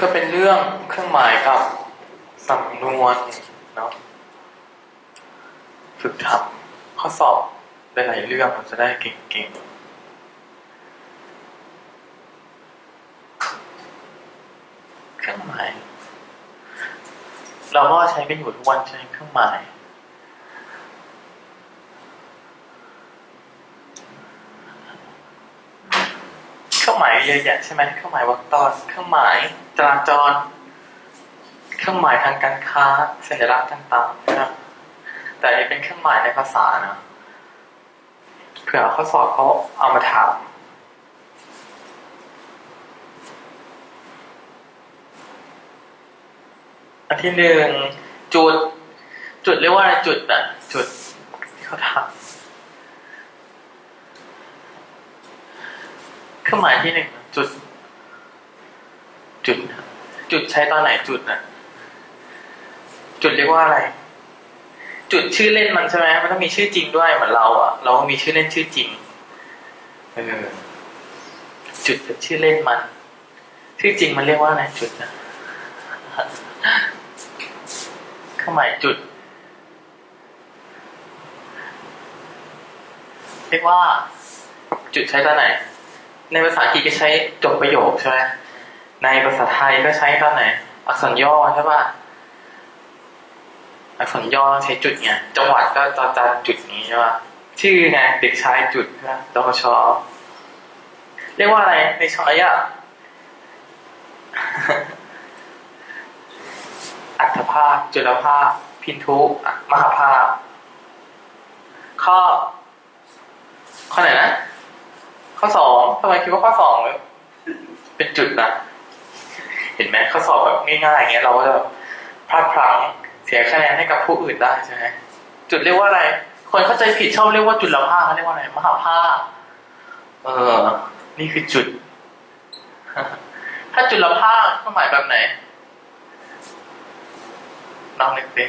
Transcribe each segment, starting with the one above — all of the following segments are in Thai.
ก็เป็นเรื่องเครื่องหมายกับสำนวนเนาะฝึกทำข้อสอบหลายๆเรื่องมันจะได้เก่งๆเครื่องหมาย เราก็ใช้กันอยู่ทุกวันใช้เครื่องหมาย รื่องหมายเยอะแยะใช่ไหมเครื่องหมายวรรคตอนเครื่องหมายจราจร เครื่องหมายทางการค้าสัญลักษณ์ต่างๆนะครับแต่อันนี้เป็นเครื่องหมายในภาษานะเผื่อข้อสอบเขาเอามาถามอันที่หนึ่งจุด จุดเรียกว่าอะไรจุดอะจุดที่เขาถาม เค รื่องหมายที่หนึ่งจุด จุดจุดใช้ตอนไหนจุดนะจุดเรียกว่าอะไร จุดชื่อเล่นมันใช่ไหมมันต้องมีชื่อจริงด้วยเหมือนเราอะ เราก็มีชื่อเล่นชื่อจริงเออจุดเป็นชื่อเล่นมัน ชื่อจริงมันเรียกว่าอะไรจุดนะเครื่อหมายจุด เรียกว่า จุดใช้ตอนไหน ในภาษาอังกฤษก็ใช้จบประโยคใช่ไหมในภาษาไทยก็ใช้ตอนไหน อักษรย่อใช่ป่ะอักษรย่อใช้จุดไงจังหวัดก็จอจานจุดนี้ใช่ป่ะชื่อไงเด็กชายจุดใช่ไหมจชเรียกว่าอะไรในชอยอะอัตภาพ จุลภาพ พินทุมหาภาพ ข้อ ข้อไหนนะ ข้อสองทำไมคิดว่าข้อสองเป็นจุดนะเห็นไหมข้อสอบแบบง่ายๆอย่างเงี้ยเราก็จะพลาดพลั้งเสียคะแนนให้กับผู้อื่นได้ใช่ไหมจุดเรียกว่าอะไร คนเข้าใจผิดชอบเรียกว่าจุดละภาคเขาเรียกว่าอะไรมหาภาคเออ นี่คือจุด ถ้าจุดละภาคก็หมายแบบไหนลองนึกดิ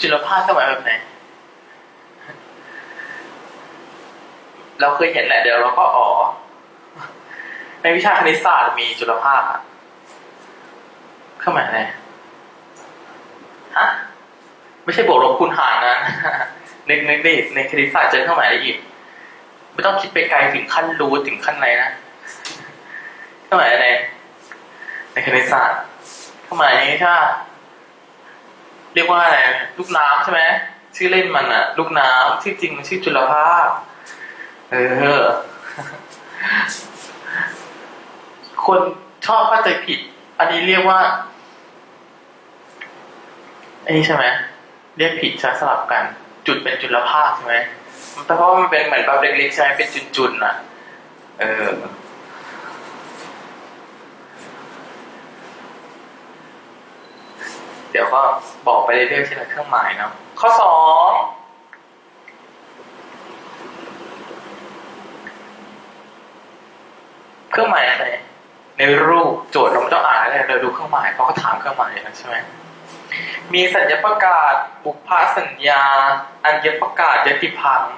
จุลภาคก็หมายแบบไหน เราเคยเห็นแหละเดี๋ยวเราก็อ๋อ ในวิชาคณิตศาสตร์มีจุลภาคอะเครื่องหมายอะไรฮะ ไม่ใช่บวกลบคูณหารนะนึกนึกดิในคณิตศาสตร์เจอเครื่องหมายอะไรอีก ไม่ต้องคิดไปไกลถึงขั้นรู้ถึงขั้นไหนนะเครื่องหมายอะไรในคณิตศาสตร์เครื่องหมายนี้ใช่ปะ เรียกว่าอะไรลูกน้ำใช่ไหมชื่อเล่นมันอะลูกน้ำชื่อจริงมันชื่อจุลภาคเออ คนชอบเข้าใจผิด อันนี้เรียกว่า อันนี้ใช่ไหมเรียกผิดใช้สลับกัน จุดเป็นจุลภาคใช่ไหมแต่เพราะมันเป็นเหมือนแบบเล็กๆใช่ไหมเป็นจุดๆน่ะ เออ เดี๋ยวก็บอกไปเรื่อยๆทีละเครื่องหมายเนาะข้อสองเครื่องหมายอะไรในรูปโจทย์เราไม่ต้องอ่านอะไรเราดูเครื่องหมายเพราะเขาถามเครื่องหมายแล้วใช่ไหมมีสัญญาประกาศบุพสัญญา อัญญประกาศยติพังค์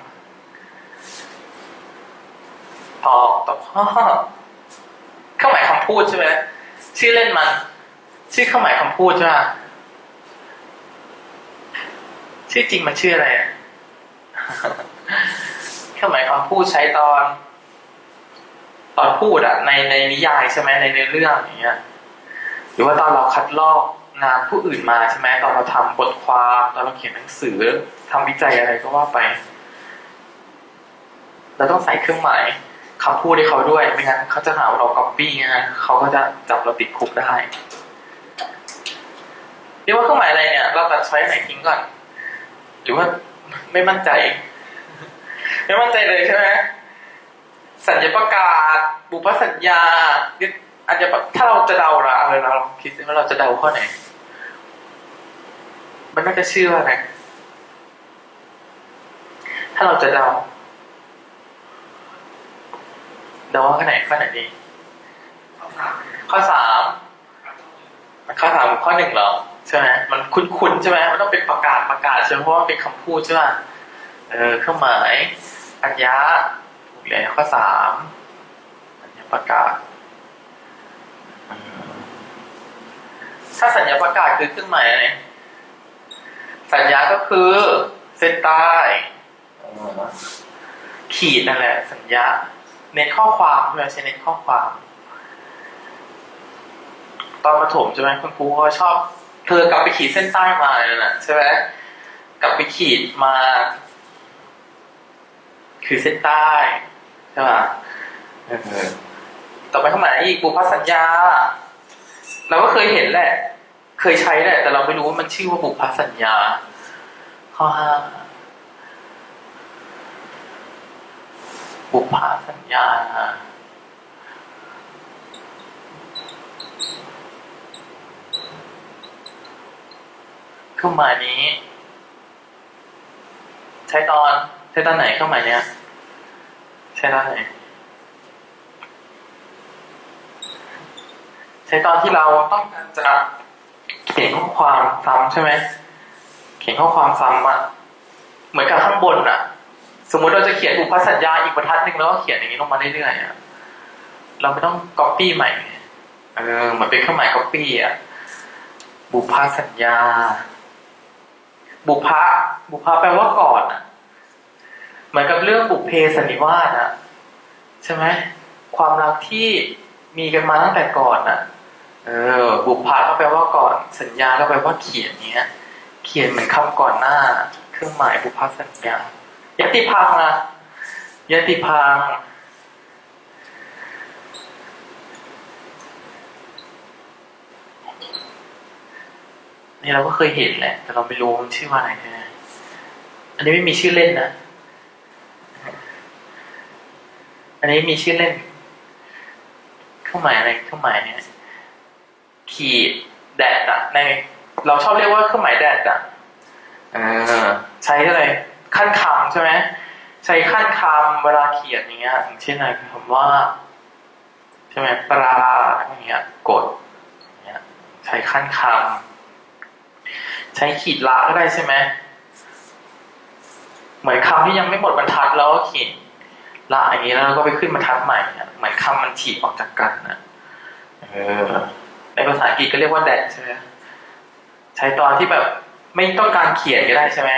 ตอบตอบข้อเครื่องหมายคำพูดใช่ไหมชื่อเล่นมัน ชื่อเครื่องหมายคำพูดใช่ไหม ชื่อจริงมันชื่ออะไรอะเครื่องหมายคำพูดใช้ตอน ตอนพูดอะในในนิยายใช่ไหมในเนื้อเรื่องอย่างเงี้ย หรือว่าตอนเราคัดลอกงานผู้อื่นมาใช่ไหมตอนเราทำบทความตอนเราเขียนหนังสือทำวิจัยอะไรก็ว่าไปเราต้องใส่เครื่องหมายคำพูดให้เขาด้วยไม่งั้นเขาจะหาว่าเราก๊อปปี้นะเขาก็จะจับเราติดคุกได้เรียกว่าเครื่องหมายอะไรเนี่ย เราตัดช้อยไหนทิ้งก่อน หรือว่าไม่มั่นใจ ไม่มั่นใจเลยใช่ไหมสัญญาประกาศ บุพสัญญาอาจจะถ้าเราจะเดาละอะไรเราลองคิดว่าเราจะเดาข้อไหน มันน่าจะเชื่อนะถ้าเราจะเดาเดาว่าข้อไหนข้อไหนดีข้อสาม ข้อสามข้อหนึ่งเหรอใช่ไหมมันคุ้นๆใช่ไหมมันต้องเป็นประกาศประกาศใช่ไหมเพราะว่าเป็นคำพูดใช่ไหมเออเครื่องหมายอัญญาถูกแล้วข้อสามสัญญาประกาศถ้าสัญญาประกาศคือเครื่องหมายอะไรสัญญาก็คือเส้นใต้ขีดนั่นแหละ สัญญาเน้นข้อความใช่ไหมใช้เน้นข้อความ ตอนประถมใช่ไหมคุณครูเขาชอบ เธอกลับไปขีดเส้นใต้มาเลยนะใช่ไหมกลับไปขีดมา คือเส้นใต้ใช่ป่ะเออต่อไปข้างหมาอีกบุพสัญญา เราก็เคยเห็นแหละ เคยใช้แหละ แต่เราไม่รู้ว่ามันชื่อว่าบุพสัญญา ข้อห้าบุพสัญญา เครื่องหมายนี้ ใช้ตอนใช้ตอนไหนเครื่องหมายเนี้ยใช้ตอนไหน ใช้ตอนที่เราต้องการจะเขียนข้อความซ้ำใช่ไหมเขียนข้อความซ้ำอะเหมือนกับข้างบนอะสมมติเราจะเขียนบุพสัญญาอีกบรรทัดหนึ่งแล้วก็เขียนอย่างนี้ลงมาเรื่อยๆอะเราไม่ต้องก๊อปปี้ใหม่เออเหมือนเป็นเครื่องหมายก๊อปปี้อะบุพสัญญา บุพะบุพะแปลว่าก่อนอะเหมือนกับเรื่องบุพเพสันนิวาสอะใช่ไหมความรักที่มีกันมาตั้งแต่ก่อนอะเออ บุพะก็แปลว่าก่อน สัญญาก็แปลว่าเขียนเนี้ย เขียนเหมือนคำก่อนหน้า เครื่องหมายบุพสัญญายติพังอะยติพัง นี่เราก็เคยเห็นแหละ แต่เราไม่รู้มันชื่อว่าอะไรใช่ไหมอันนี้ไม่มีชื่อเล่นนะ อันนี้มีชื่อเล่น เครื่องหมายอะไรเครื่องหมายเนี่ย ขีดแดดอะใน เราชอบเรียกว่าเครื่องหมายแดดอะเออใช้อะไรขั้นคำใช่ไหมใช้ขั้นคำเวลาเขียนอย่างเงี้ยอย่างเช่นอะไรคำว่าใช่ไหมปลาอย่างเงี้ยกดอย่างเงี้ย ใช้ขั้นคำ ใช้ขีดละก็ได้ใช่ไหมเหมือนคำที่ยังไม่หมดบรรทัดแล้วก็ขีดละอย่างนี้แล้วก็ไปขึ้นบรรทัดใหม่เหมือนคำมันฉีกออกจากกันนะเออในภาษาอังกฤษก็เรียกว่าแดดใช่ไหมใช้ตอนที่แบบไม่ต้องการเขียนก็ได้ใช่ไหม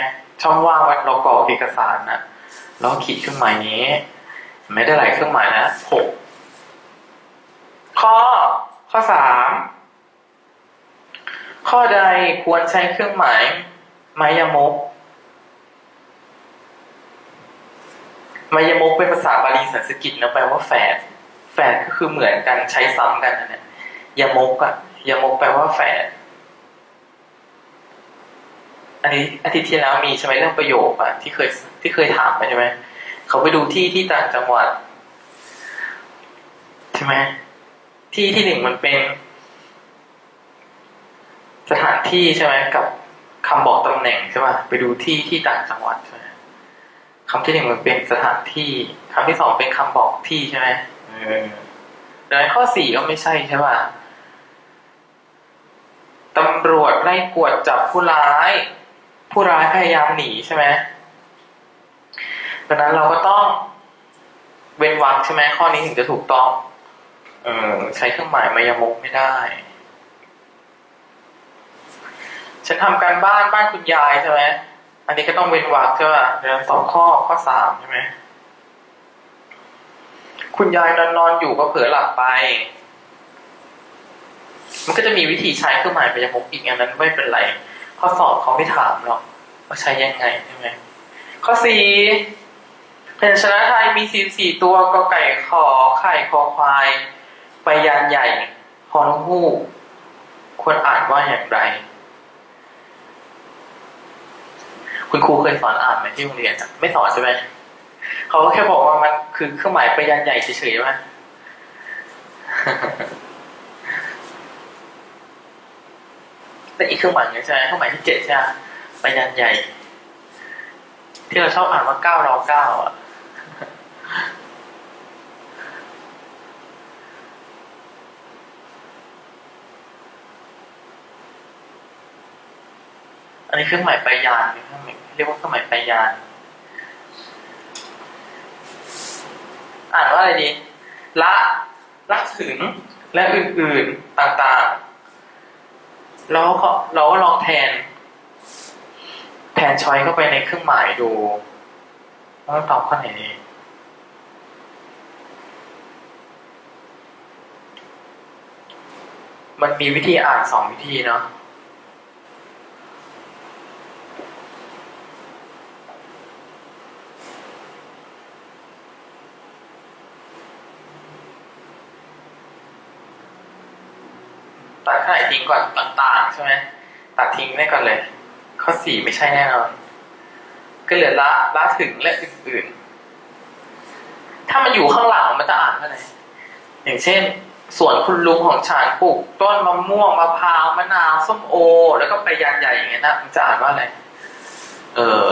ช่องว่างเรากรอกเอกสารนะแล้วขีดเครื่องหมายนี้ ไม่ได้หลายเครื่องหมายนะหกข้อข้อสาม ควรใช้เครื่องหมายมายมกมายมกเป็นภาษาบาลีสันสกฤตนะแปลว่าแฝด แฝดก็คือเหมือนกันใช้ซ้ำกันนะเนี่ยยมกอะยมกแปลว่าแฝด อันนี้อาทิตย์ที่แล้วมีใช่ไหมเรื่องประโยคอะที่เคยที่เคยถามไปใช่ไหมเขาไปดูที่ที่ต่างจังหวัด ใช่ไหมที่ที่หนึ่งมันเป็น สถานที่ใช่ไหมกับคำบอกตำแหน่งใช่ไหมไปดูที่ที่ต่างจังหวัดใช่ไหมคำที่หนึ่งมันเป็นสถานที่คำที่สองเป็นคำบอกที่ใช่ไหมเออดังนั้นข้อสี่ก็ไม่ใช่ใช่ป่ะตำรวจไล่กวดจับผู้ร้าย ผู้ร้ายพยายามหนีใช่ไหมดังนั้นเราก็ต้องเว้นวรรคใช่ไหมข้อนี้ถึงจะถูกต้อง เออใช้เครื่องหมายมายมกไม่ได้ ฉันทำการบ้านบ้านคุณยายใช่ไหมอันนี้ก็ต้องเว้นวรรคใช่ป่ะเดี๋ยวสองข้อข้อสามใช่ไหมคุณยายนอนนอนอยู่ก็เผลอหลับไป มันก็จะมีวิธีใช้เครื่องหมายมายมกอีกอันนั้นไม่เป็นไร ข้อสอบเขาไม่ถามหรอกว่าใช้ยังไงใช่ไหมข้อสี่พยัญชนะไทยมีสี่สี่ตัวกอไก่ขอไข่คอควาย ไปยันใหญ่ฮอนฮูกควรอ่านว่าอย่างไร คุณครูเคยสอนอ่านไหมที่โรงเรียนไม่สอนใช่ไหมเขาก็แค่บอกว่ามันคือเครื่องหมายไปยันใหญ่เฉยๆใช่ไหมแต่อีกเครื่องหมายหนึงใช่ไหมเครื่องหมายที่เจ็ดใช่ไหมไปยันใหญ่ ที่เราชอบอ่านว่าเก้ารอเก้าอะอันนี้เครื่องหมายปยานเรียกว่าเครื่องหมาย ไปยาน อ่านว่าอะไรดี ละละถึงและอื่นๆต่างๆ แล้วก็เราก็ลองแทน แทนช้อยเข้าไปในเครื่องหมายดูว่าตอบข้อไหนดีมันมีวิธีอ่านสองวิธีเนาะ ตัดข้อไหน ทิ้งก่อนต่างๆใช่ไหมตัดทิ้งได้ก่อนเลย ข้อสี่ไม่ใช่แน่นอน ก็เหลือละละถึงและอื่นๆ ถ้ามันอยู่ข้างหลังมันจะอ่านว่าอะไรอย่างเช่นสวนคุณลุงของฉันปลูกต้นมะม่วงมะพร้าวมะนาวส้มโอ แล้วก็ไปยันใหญ่อย่างเงี้ยนะมันจะอ่านว่าอะไรเออ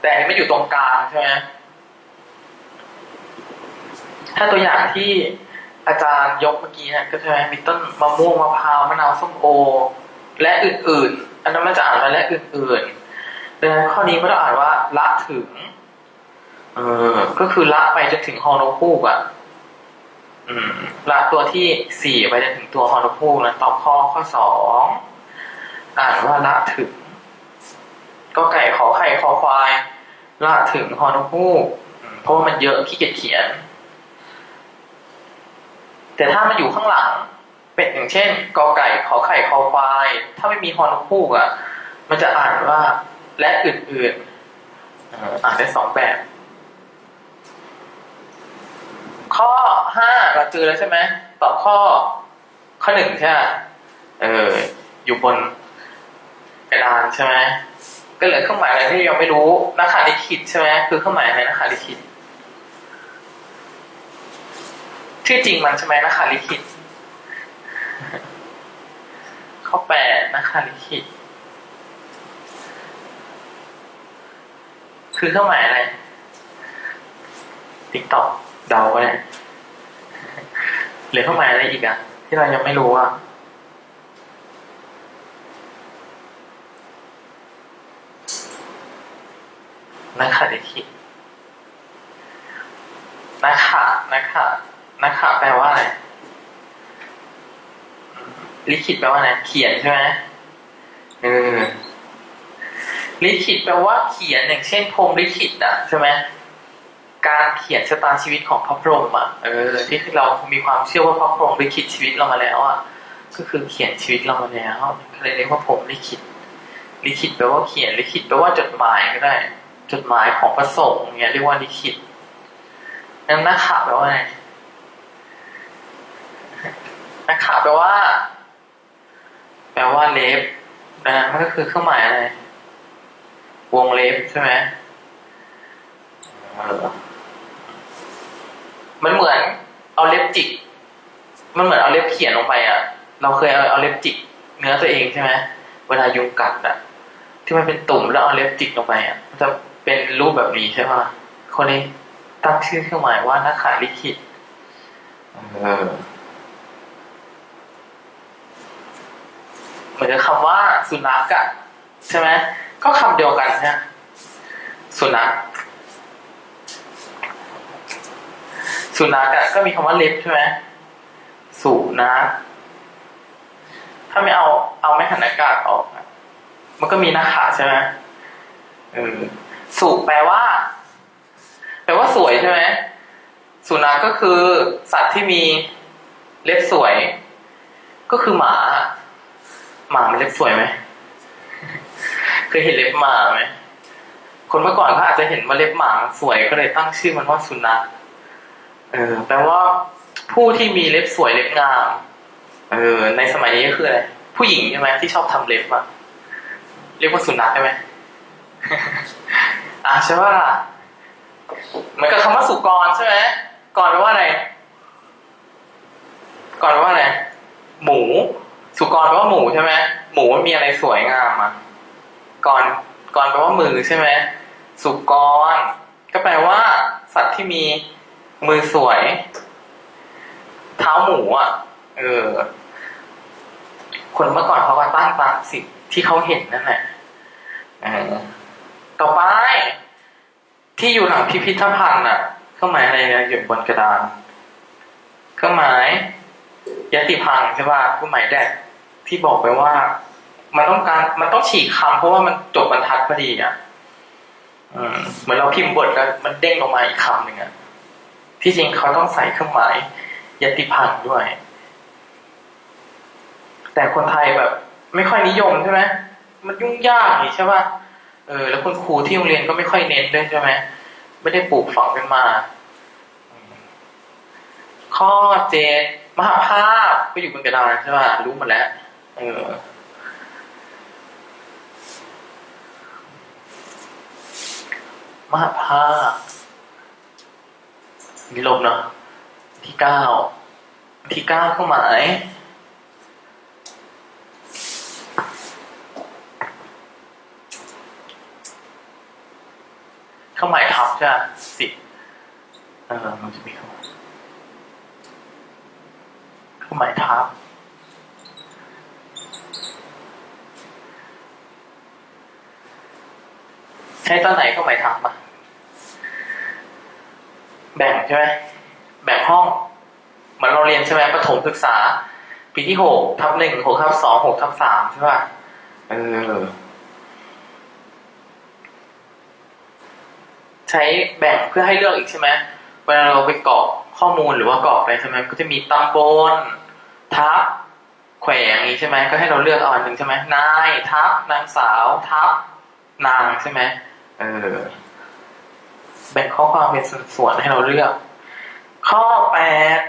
แต่อันนี้มันอยู่ตรงกลางใช่ไหมถ้าตัวอย่างที่ อาจารย์ยกเมื่อกี้นี่ยก็ใช่ไหมมีต้นมะม่วงมะพร้าวมะนาวส้มโอ และอื่นๆ อันนั้นมันจะอ่านว่าและอื่นๆดังนั้นข้อนี้ก็ต้องอ่านว่า ละถึง เออ ก็คือละไปจนถึงฮอนคูกอะอืมละตัวที่สี่ไปจนถึงตัวฮอนคูกนะตอบข้อข้อสองอ่านว่าละถึง ก็ไก่ขอไข่ขอควาย ละถึงฮอนคูกเพราะว่ามันเยอะขี้เกียจเขียน แต่ถ้ามันอยู่ข้างหลัง เป็นอย่างเช่นกอไก่ขอไข่ขอควาย ถ้าไม่มีฮอนคูกอะ มันจะอ่านว่าและอื่นๆอ่ออ่านได้สองแบบ ข้อห้าเราเจอแล้วใช่ไหมตอบข้อข้อหนึ่งใช่ไหมเออ อยู่บนกระดานใช่ไหมก็เหลือเครื่องหมายอะไรที่ยังไม่รู้นักขาลิขิตใช่ไหมคือเครื่องหมายอะไรนักขาลิขิต ชื่อจริงมันใช่ไหมนักขาลิขิตข้อแปดนักขาลิขิต คือเครื่องหมายอะไรติ๊กต็อกเดาก็ได้เหลือเครื่องหมายอะไรอีกอะที่เรายังไม่รู้อะนักขาลิขิตนักขานักขา นักขาแปลว่าอะไรลิขิตแปลว่าอะไรเขียนใช่ไหมเออลิขิตแปลว่าเขียนอย่างเช่นพรมลิขิตอะใช่ไหมการเขียนชะตาชีวิตของพระพรหมอะเออที่เรามีความเชื่อว่าพระพรหมลิขิตชีวิตเรามาแล้วอะก็คือเขียนชีวิตเรามาแล้วเลยเรียกว่าพรหมลิขิตลิขิตแปลว่าเขียนลิขิตแปลว่าจดหมายก็ได้ จดหมายของพระสงฆ์เงี้ยเรียกว่าลิขิตนั่นนักข่าวแปลว่าไง นักข่าวแปลว่า แปลว่าเล็บนะมันก็คือเครื่องหมายอะไร วงเล็บใช่ไหมมันเหมือน เอาเล็บจิก มันเหมือนเอาเล็บเขียนลงไปอะ เราเคยเอาเอาเล็บจิกเนื้อตัวเองใช่ไหมเวลายุงกัดอะ ที่มันเป็นตุ่มแล้วเอาเล็บจิกลงไปอะ มันจะเป็นรูปแบบนี้ใช่ป่ะคนนี้ตั้งชื่อเครื่องหมายว่านักขาลิขิตเออเห มือนกับคำว่าสุนัขอะใช่ไหมก็คำเดียวกันใช่ไหมสุนัขสุนัขอะก็มีคำว่าเล็บใช่ไหมสุนัขถ้าไม่เอาเอาไม่หันอากาศออกมันก็มีหน้าขาใช่ไหมเออสุแปลว่า แปลว่าสวยใช่ไหมสุนัขก็คือสัตว์ที่มีเล็บสวย ก็คือหมา หมามันเล็บสวยไหมเคยเห็นเล็บหมาไหมคนเมื่อก่อนเขาอาจจะเห็นว่าเล็บหมาสวยก็เลยตั้งชื่อมันว่าสุนัขเออแปลว่าผู้ที่มีเล็บสวยเล็บงาม เออ ในสมัยนี้ก็คืออะไรผู้หญิงใช่ไหมที่ชอบทำเล็บอะเรียกว่าสุนัขใช่ไหมอ่าใช่ว่าเหมือนกับคำว่าสุกรใช่ไหมกรแปลว่าอะไรกรแปลว่าอะไรหมู สุกรแปลว่าหมูใช่ไหมหมูมันมีอะไรสวยงามอะกรกรแปลว่ามือใช่ไหมสุกรก็แปลว่า สัตว์ที่มีมือสวย เท้าหมูอะ เออ คนเมื่อก่อนเขาก็ตั้งตามสิ่งที่เขาเห็นนั่นแหละต่อไป ที่อยู่หลังพิพิธภัณฑ์อะ เคเครื่องหมายอะไรเนี่ยอยู่บนกระดาน เครื่องหมาย ยติพังใช่ป่ะเครื่องหมายแดกที่บอกไปว่า มันต้องการมันต้องฉีกคำเพราะว่ามันจบบรรทัดพอดีอะเหมือนเราพิมพ์บทแล้วมันเด้งออกมาอีกคำหนึ่งอะที่จริงเขาต้องใส่เครื่องหมายยติพังด้วย แต่คนไทยแบบ ไม่ค่อยนิยมใช่ไหมมันยุ่งยากใช่ป่ะเออ แล้วคุณครูที่โรงเรียนก็ไม่ค่อยเน้นด้วยใช่ไหมไม่ได้ปลูกฝังกันมา ข้อเจ็ด มหาภาพก็อยู่บนกระดานใช่ป่ะรู้หมดแล้ว เออมหาภาคมีลมเนาะที่เก้าที่เก้าเครื่องหมายเครื่องหมายทับใช่ไหมสิเออมันจะมีเครื่องหมาย หมายทับใช้ตอนไหนเครื่องหมายทับอะแบ่งใช่ไหมแบ่งห้องเหมือนเราเรียนใช่ไหมประถมศึกษา ปีที่หกทับหนึ่งหกทับสองหกทับสามใช่ป่ะเออใช้แบ่งเพื่อให้เลือกอีกใช่ไหมเวลาเราไปกรอกข้อมูลหรือว่ากรอกไปใช่ไหมก็จะมีตำบล ทับแขวงนี้ใช่ไหมก็ให้เราเลือกเอาอันหนึ่งใช่ไหมนายทับนางสาวทับนางใช่ไหมเออแบ่งข้อความเป็นส่วนให้เราเลือก ข้อแปด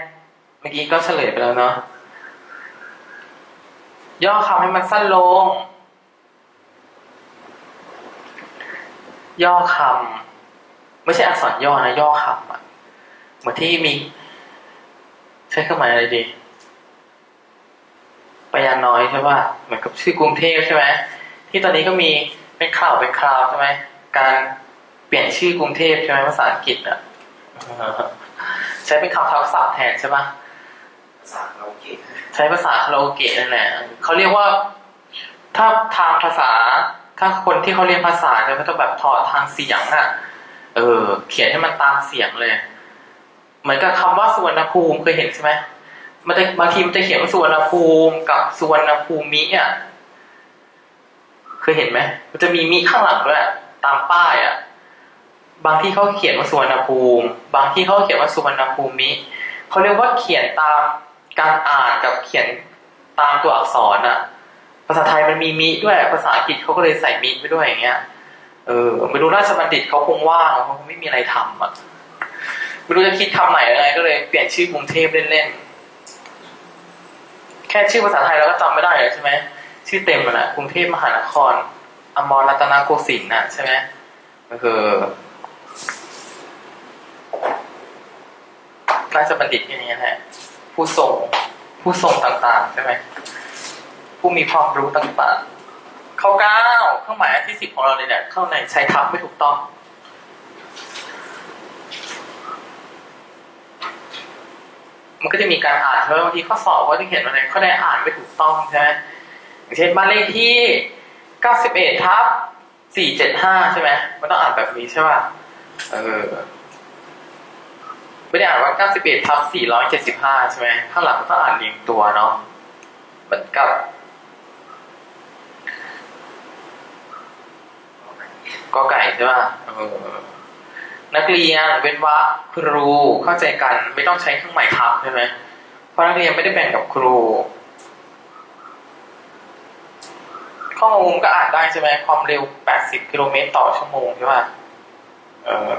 เมื่อกี้ก็เฉลยไปแล้วเนาะย่อคำให้มันสั้นลง ย่อคำไม่ใช่อักษรย่อนะย่อคำอะเหมือนที่มี ใช้เครื่องหมายอะไรดี ปยานน้อยใช่ป่ะเหมือนกับชื่อกรุงเทพใช่ไหมที่ตอนนี้ก็มีเป็นข่าวเป็นคราวใช่ไหมการเปลี่ยนชื่อกรุงเทพใช่ไหมภาษาอังกฤษอะใช้เป็นคำทับศัพท์แทนใช่ป่ะภาษาเราเก่งใช้ภาษาคาราโอเกะนั่นแหละเขาเรียกว่าถ้าทางภาษาถ้าคนที่เขาเรียนภาษาเนี่ยเขาจะแบบถอดทางเสียงอะ เออ เขียนให้มันตามเสียงเลย เหมือนกับคำว่าสุวรรณภูมิเคยเห็นใช่ไหม มันจะบางทีมันจะเขียนว่าสุวรรณภูมิกับสุวรรณภูมิอะเคยเห็นไหมมันจะมีมิข้างหลังด้วยตามป้ายอะ บางที่เขาเขียนว่าสุวรรณภูมิ บางที่เขาเขียนว่าสุวรรณภูมิเขาเรียกว่าเขียนตามการอ่านกับเขียนตามตัวอักษรอะ ภาษาไทยมันมีมิด้วย ภาษาอังกฤษเขาก็เลยใส่มิไปด้วยอย่างเงี้ย เออไม่รู้ราชบัณฑิตเขาคงว่างเขาคงไม่มีอะไรทำอะไม่รู้จะคิดคำใหม่ยังไงก็เลยเปลี่ยนชื่อกรุงเทพเล่นๆ ค่ชื่อภาษาไทยเราก็จำไม่ได้เลยใช่ไหมชื่อเต็มมันอะกรุงเทพมหานคร อมรรัตนโกสินทร์น่ะใช่ไหมก็คือราชบัณฑิตที่างนี้แหละผู้ทรงผู้ทรงต่างๆใช่ไหมผู้มีความรู้ต่างๆ ข้อเก้าเครื่องหมายที่สิบของเราเลยเนี่ยเข้าในใช้ทับไม่ถูกต้อง มันก็จะมีการอ่านใช่ไหมบางทีข้อสอบก็จะเขียนอะไรข้อใดอ่านไม่ถูกต้องใช่ไหมอย่างเช่นบ้านเลขที่91ทับ475ใช่ไหมมันต้องอ่านแบบนี้ใช่ป่ะเออไม่ได้อ่านว่า91ทับ475ใช่ไหมข้างหลังต้องอ่านเรียงตัวเนาะเหมือนกับกอไก่ใช่ป่ะเออ นักเรียนเว้นวรรคครูเข้าใจกันไม่ต้องใช้เครื่องหมายคำใช่ไหมเพราะนักเรียนไม่ได้แบ่งกับครู ข้อมูลก็อ่านได้ใช่ไหมความเร็ว 80 กิโลเมตรต่อชั่วโมงใช่ป่ะเออ